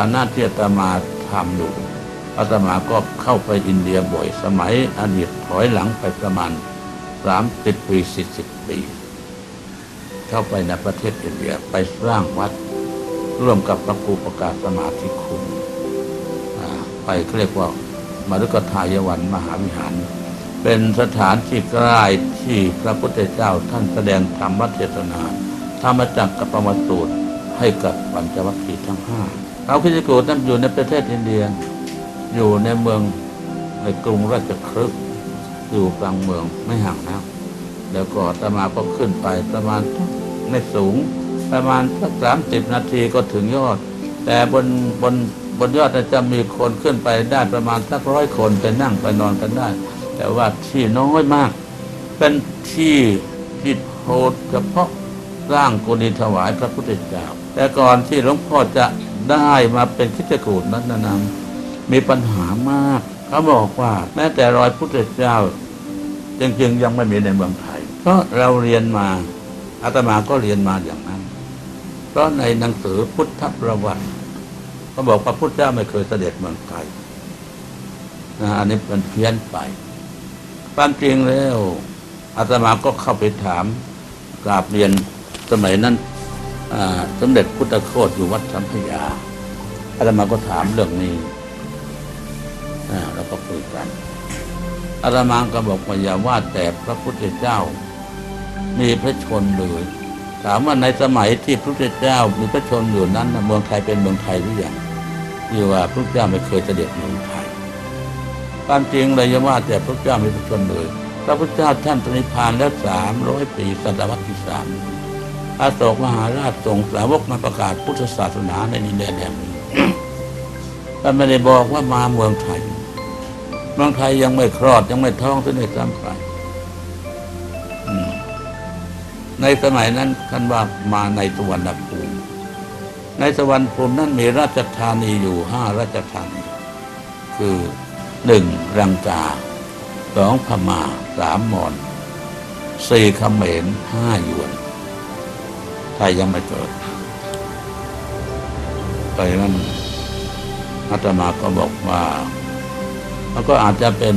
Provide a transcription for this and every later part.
ฐานะที่อาตมาทำอยู่อาตมาก็เข้าไปอินเดียบ่อย สมัยอดีตถอยหลังไปประมาณสามสิบปีสี่สิบปี เข้าไปในประเทศอินเดียไปสร้างวัด ร่วมกับพระครูประกาศสมาธิคุณไปเขาเรียกว่ามารุกทายวันมหาวิหาร เป็นสถานที่ใกล้ที่พระพุทธเจ้าท่านแสดงธรรมเทศนาธรรมจักรกับประมาสูตรให้กับปัญจวัคคีย์ทั้งห้า เราพิจิโกรนั้นอยู่ในประเทศอินเดีย อยู่ในเมืองในกรุงราชคฤห์อยู่กลางเมืองไม่ห่างนักแล้วก็อาตมาก็ขึ้นไปประมาณไม่สูง ประมาณสักสามสิบนาทีก็ถึงยอด แต่บนบนบนยอดน่ะจะมีคนขึ้นไปได้ประมาณสักร้อยคนไปนั่งไปนอนกันได้ แต่ว่าที่น้อยมาก เป็นที่ที่โทษเฉพาะร้างกุฏิถวายพระพุทธเจ้าแต่ก่อนที่หลวงพ่อจะ ได้มาเป็นคิดจกูฏนั้นนะนังมีปัญหามาก เขาบอกว่าแม้แต่รอยพุทธเจ้า จริงๆ ยังไม่มีในเมืองไทย เพราะเราเรียนมาอาตมาก็เรียนมาอย่างนั้น เพราะในหนังสือพุทธประวัติเขาบอกว่าพุทธเจ้าไม่เคยเสด็จเมืองไทยนะอันนี้มันเพี้ยนไปความจริงแล้วอาตมาก็เข้าไปถามกราบเรียนสมัยนั้น สมเด็จพุทธโคตอยู่วัดสัมพยาอาตมาก็ถามเรื่องนี้อ่าแล้วก็คุยกันอาตมาก็บอกว่าอย่าว่าแต่พระพุทธเจ้า มีพระชนเลยถามว่าในสมัยที่พระพุทธเจ้ามีพระชนอยู่นั้นเมืองไทยเป็นเมืองไทยหรือยังที่ว่าพระเจ้าไม่เคยเสด็จเมืองไทยความจริงเลยอย่าว่าแต่พระเจ้ามีพระชนเลย พระพุทธเจ้าท่านปรินิพานแล้วสามร้อยปีศตวรรษที่สาม อาโศกมหาราชส่งสาวกมาประกาศพุทธศาสนาในดินแดนแห่งนี้ท่านไม่ได้บอกว่ามาเมืองไทยเมืองไทยยังไม่คลอดยังไม่ท้องเสด็จซ้ำไปในสมัยนั้นท่านว่ามาในสวรรณภูมิ ในสวรรณภูมินั้นมีราชธานีอยู่ห้าราชธานี คือหนึ่งรังกาสองพม่าสามมอญสี่เขมรห้ายวน ไทยยังไม่เกิดไปนั้นอาตมาก็บอกว่ามันก็อาจจะเป็น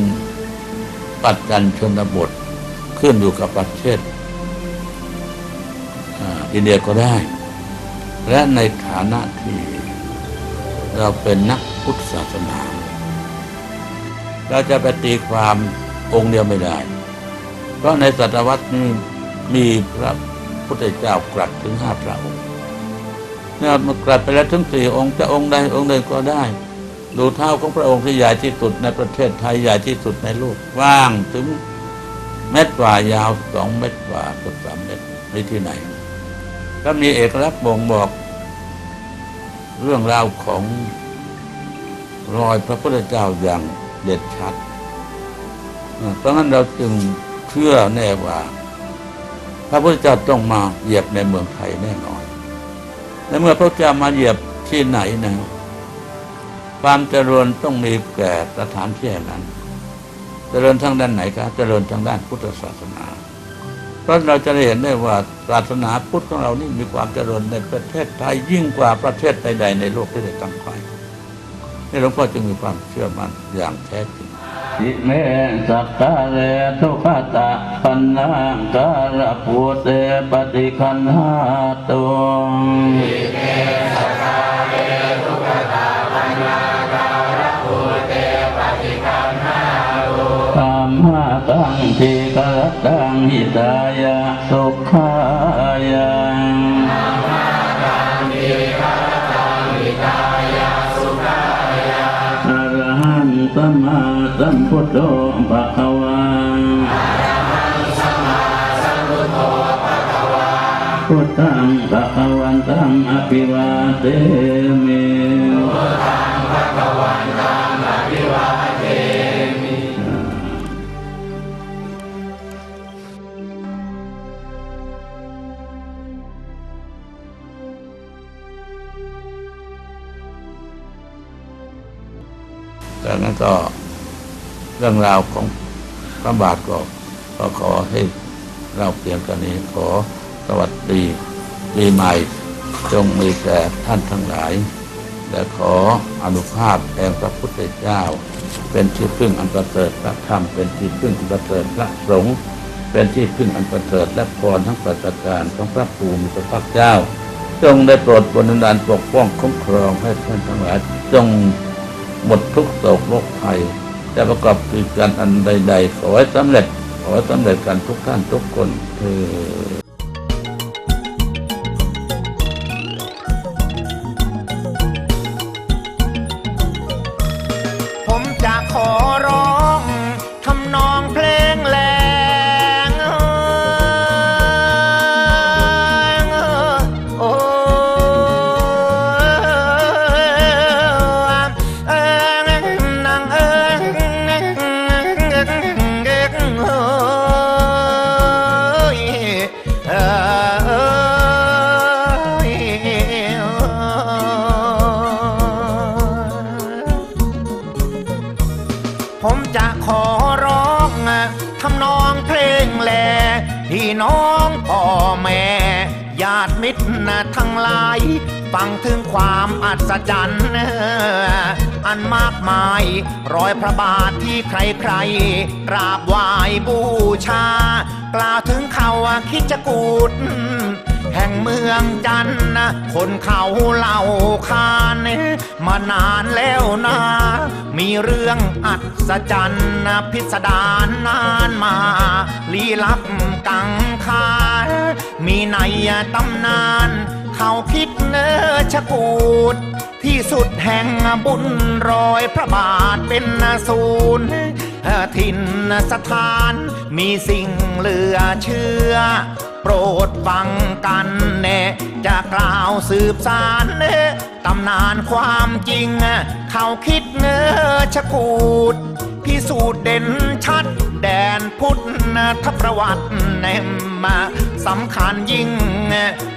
ปัจจันชนบทขึ้นอยู่กับประเทศอินเดียก็ได้ และในฐานะที่เราเป็นนักพุทธศาสนา เราจะไปตีความองค์เดียวไม่ได้ เพราะในศตวรรษนี้มีพระ พุทธเจ้ากรัสถึงห้าพระองค์เนี่ยมากรัสไปแล้วถึงสี่องค์จะองค์ใดองค์หนึ่งก็ได้ ดูเท้าของพระองค์ที่ใหญ่ที่สุดในประเทศไทยใหญ่ที่สุดในโลกกว้างถึงเม็ดกว่ายาวสองเม็ดกว่าเกือบสามเม็ดนี่ที่ไหน ก็มีเอกลักษณ์บ่งบอก เรื่องราวของรอยพระพุทธเจ้าอย่างเด็ดชัด เพราะงั้นเราจึงเชื่อแน่ว่า พระพุทธเจ้าต้องมาเหยียบในเมืองไทยแน่นอน และเมื่อพระเจ้ามาเหยียบที่ไหนนะความเจริญต้องมีแก่สถานที่แห่งนั้น เจริญทางด้านไหนครับเจริญทางด้านพุทธศาสนา เพราะเราจะเห็นได้ว่าศาสนาพุทธของเรานี่มีความเจริญในประเทศไทยยิ่งกว่าประเทศใดๆในโลกที่ได้ตั้งไปนี่หลวงพ่อจึงมีความเชื่อมั่นอย่างแท้จริง สิเมสักกะเลทุขตะปันนาการะภูเตปฏิคันหาตุธรรมะตังทีกรตังหิตายะสุ สัมพุทโธภะคะ เรื่องราวของพระบาทก็ก็ขอให้เราเพียงกันนี้ขอสวัสดีปีใหม่ จงมีแก่ท่านทั้งหลายแต่ขออนุภาพแห่งพระพุทธเจ้า เป็นที่พึ่งอันประเสริฐพระธรรมเป็นที่พึ่งอันประเสริฐพระสงฆ์เป็นที่พึ่งอันประเสริฐและพรทั้งประการของพระภูมิพระเจ้า จงได้โปรดบนดาลปกป้องคุ้มครองให้ท่านทั้งหลายจงหมดทุกโศกโรคภัย จะประกอบกิจการอันใดๆขอให้สำเร็จ ขอให้สำเร็จกันทุกท่านทุกคนเธอ ทั้งหลาย ฟังถึงความอัศจรรย์อันมากมายรอยพระบาทที่ใครๆกราบไหว้บูชา กล่าวถึงเขาคิดจะกูด แห่งเมืองจันทน์นะคนเขาเล่าขานมานานแล้วนะ มีเรื่องอัศจรรย์นะพิสดารนานมา ลี้ลับกังคา มีในตำนาน เขาคิดเนื้อชะกูดที่สุดแห่งบุญรอยพระบาทเป็นศูนย์ ถิ่นสถานมีสิ่งเหลือเชื่อ โปรดฟังกันแน่จะกล่าวสืบสารเนตำนานความจริง เขาคิดเนื้อชะกูดพิสูจน์เด่นชัด แดนพุทธทประวัติแนมมาสำคัญยิ่ง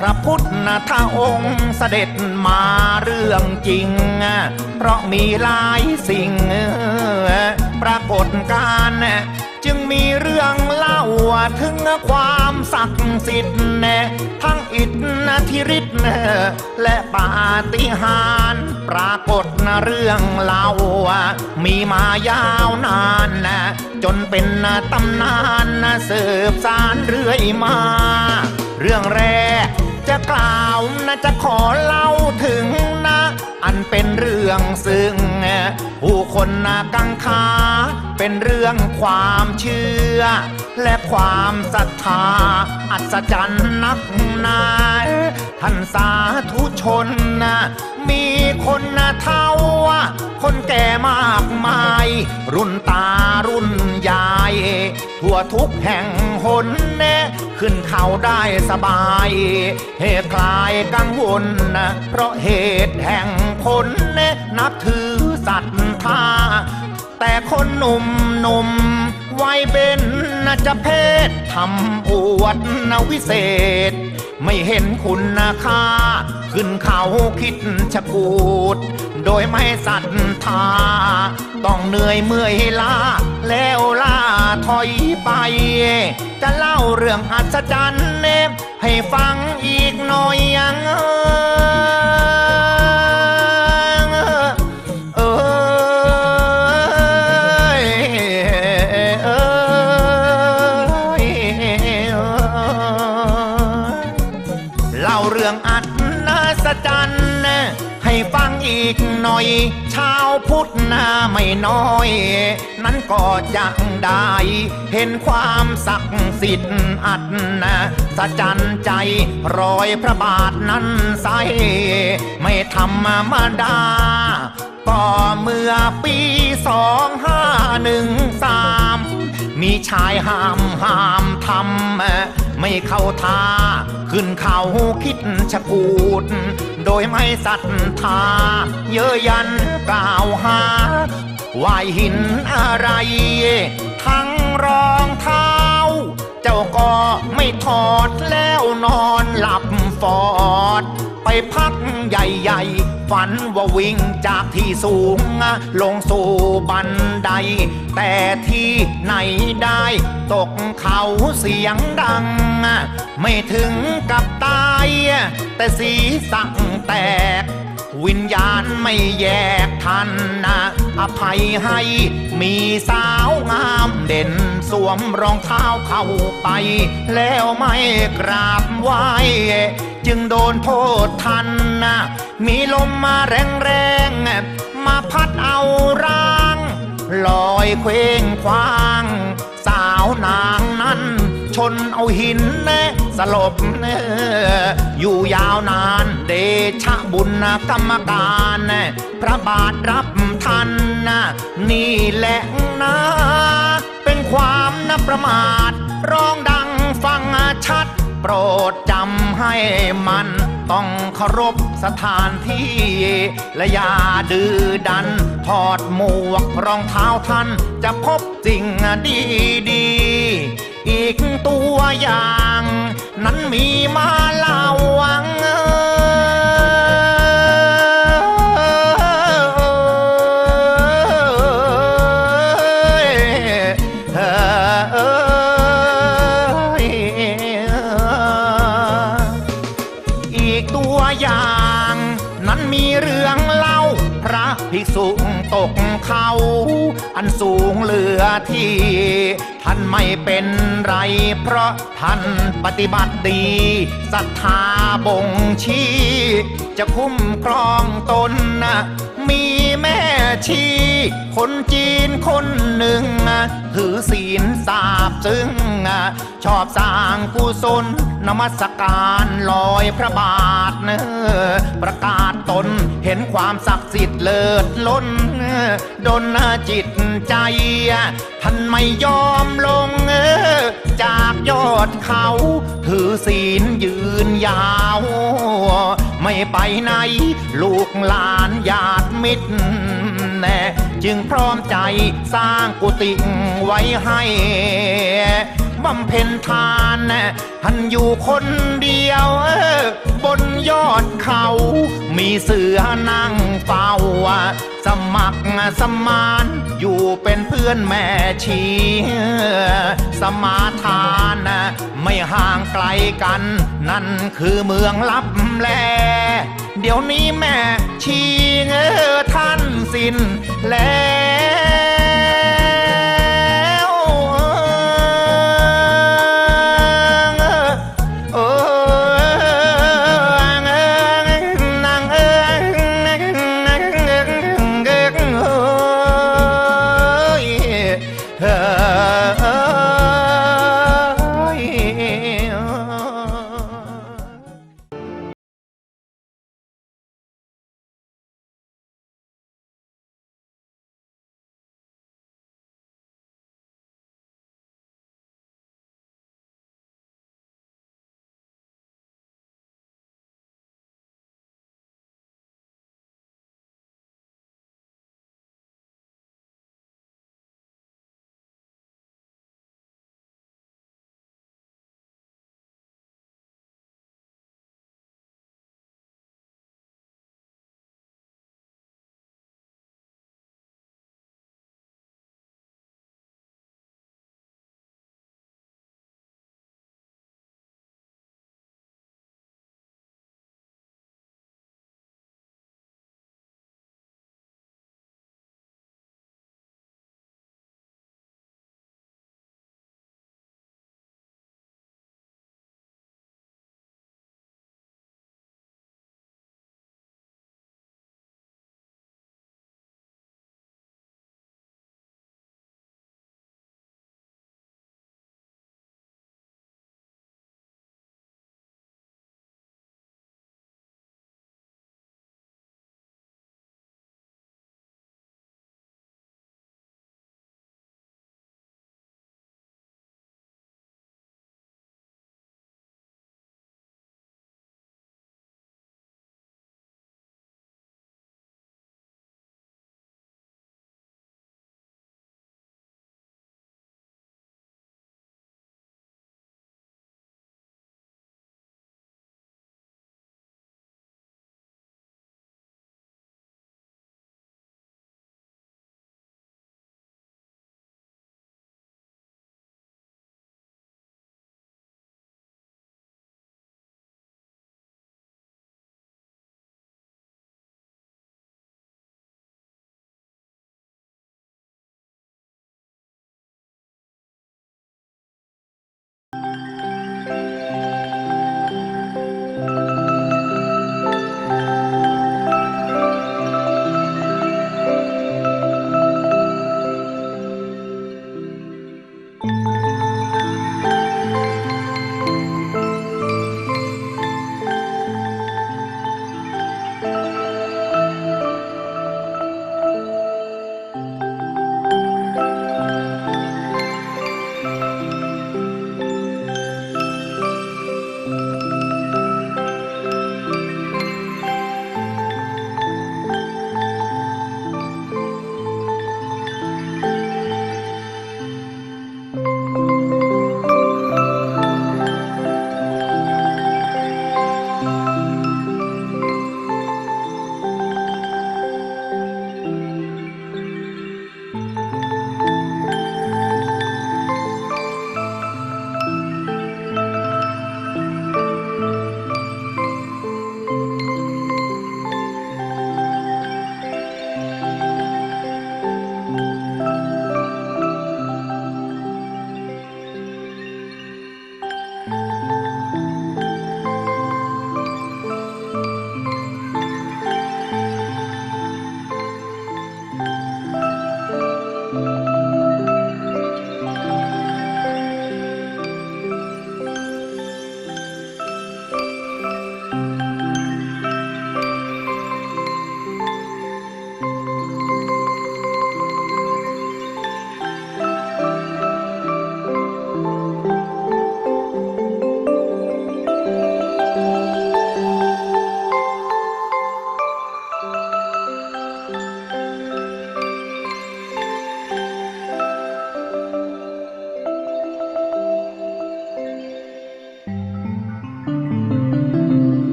พระพุทธทองค์เสด็จมาเรื่องจริง เพราะมีหลายสิ่ง ปรากฏการณ์จึงมีเรื่องเล่าถึงความศักดิ์สิทธิ์ทั้งอิทธิฤทธิ์และปาฏิหาริย์ปรากฏเรื่องเล่ามีมายาวนานนะจนเป็นตำนานนะสืบสารเรื่อยมา เรื่องแรกจะกล่าวนะจะขอเล่าถึง อันเป็นเรื่องซึ่งผู้คนนากังขา เป็นเรื่องความเชื่อ และความศรัทธา อัศจรรย์นักหนาท่านสาธุชนนะมีคนนะเท่า คนแก่มากมาย รุ่นตารุ่นยาย ทั่วทุกแห่งหนแน่ขึ้นเขาได้สบายเหตุคลายกังวลนะเพราะเหตุแห่งคนแน่นับถือศรัทธา แต่คนหนุ่มหนุ่มวัยเป็นนะจะเพศทำอวดนวิเศษ ไม่เห็นคุณค่าขึ้นเขาคิดชะกูด โดยไม่ศรัทา ต้องเหนื่อยเมื่อยล้า แล้วล่าถอยไป จะเล่าเรื่องอัศจรรย์เนบให้ฟังอีกหน่อยยังเอ กหน่อย ชาวพุทธนาไม่น้อย นั้นก็จะได้ เห็นความศักดิ์สิทธิ์อัดนะสะจันใจรอยพระบาทนั้นใส ไม่ธรรมดา ก็เมื่อปีสองห้าหนึ่งสามมีชายห้ามห้ามทำ ไม่เข้าท่า ขึ้นเขาคิดชะกูด โดยไม่ศรัทธา เยอะยันกล่าวหาว่าหินอะไร ทั้งรองเท้า เจ้าก็ไม่ถอดแล้วนอนหลับฟอด ไปพักใหญ่ๆ ฝันว่าวิ่งจากที่สูง ลงสู่บันได แต่ที่ไหนได้ ตกเขาเสียงดัง ไม่ถึงกับตาย แต่สีสั่งแตก วิญญาณไม่แยกทันนะอภัยให้มีสาวงามเด่นสวมรองเท้าเข้าไป แล้วไม่กราบไหว้ จึงโดนโทษทันนะมีลมมาแรงๆ มาพัดเอาร่าง ลอยเคว้งคว้าง สาวนางนั้น ชนเอาหินแนะสลบเนออยู่ยาวนานเดชะบุญกรรมการนะพระบาทรับทันนะนี่แหละนะเป็นความนับประมาท ร้องดังฟังชัด โปรดจำให้มันต้องเคารพสถานที่ และอย่าดื้อดัน ถอดหมวกรองเท้าท่านจะพบสิ่งดีดีๆอีกตัวอย่าง นั้นมีมาเล่าวังเตัวอย่าง นั้นมีเรื่องเล่า พระภิกษุตกเขา อันสูงเหลือที่ ท่านไม่เป็นไร เพราะท่านปฏิบัติดีศรัทธาบ่งชี้ จะคุ้มครองตนนะมี ชี คนจีนคนหนึ่ง ถือศีลสาบซึ่ง ชอบสร้างกุศลนมัสการลอยพระบาทเนอประกาศตนเห็นความศักดิ์สิทธิ์เลิศล้นดนจิตใจท่านไม่ยอมลงจากยอดเขา ถือศีลยืนยาว ไม่ไปไหน ลูกหลานญาติมิตร แน่ จึงพร้อมใจสร้างกุฏิไว้ให้บำเพ็ญทานแน่ท่านอยู่คนเดียว บนยอดเขา มีเสือนั่งเฝ้า สมัครสมาน อยู่เป็นเพื่อนแม่ชี สมาทานไม่ห่างไกลกัน นั่นคือเมืองลับแล เดี๋ยวนี้แม่ชี สิ้นแล้ว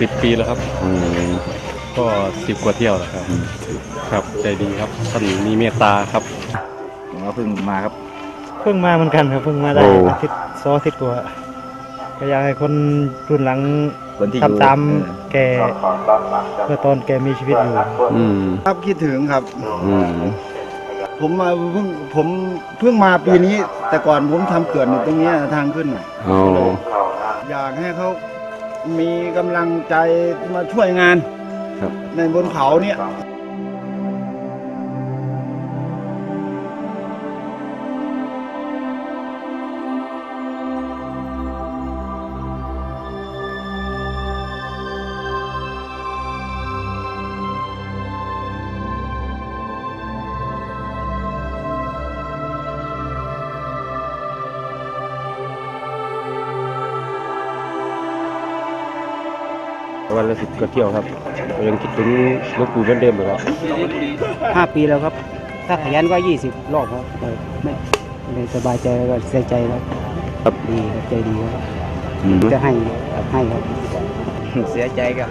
สิบปีแล้วครับ อืมก็สิบกว่าเที่ยวแล้วครับ ครับใจดีครับท่านมีเมตตาครับ ผมก็เพิ่งมาครับ เพิ่งมาเหมือนกันครับเพิ่งมาได้โอ้ อาทิตย์สองอาทิตย์กว่าก็อยากให้คนรุ่นหลังคนที่อยู่ทำตามเออ แกเมื่อตอนแกมีชีวิตอยู่ อืมครับคิดถึงครับ อืมผมมาเพิ่งผมเพิ่งมาปีนี้ แต่ก่อนผมทำเกิดอยู่ตรงเนี้ยทางขึ้นน่ะอ๋ออยากให้เขา มีกำลังใจมาช่วยงานครับในบนเขาเนี่ย วันละสิบกว่าเที่ยวครับยังคิดถึงหลูกปู่เหมือนเดิมเลยครับห้าปีแล้วครับ ถ้าขยันก็ยี่สิบรอบครับเออไม่ไม่สบายใจแล้วก็เสียใจครับครับดีครับใจดีครับอืมจะให้ครับให้ครับ เสียใจครับ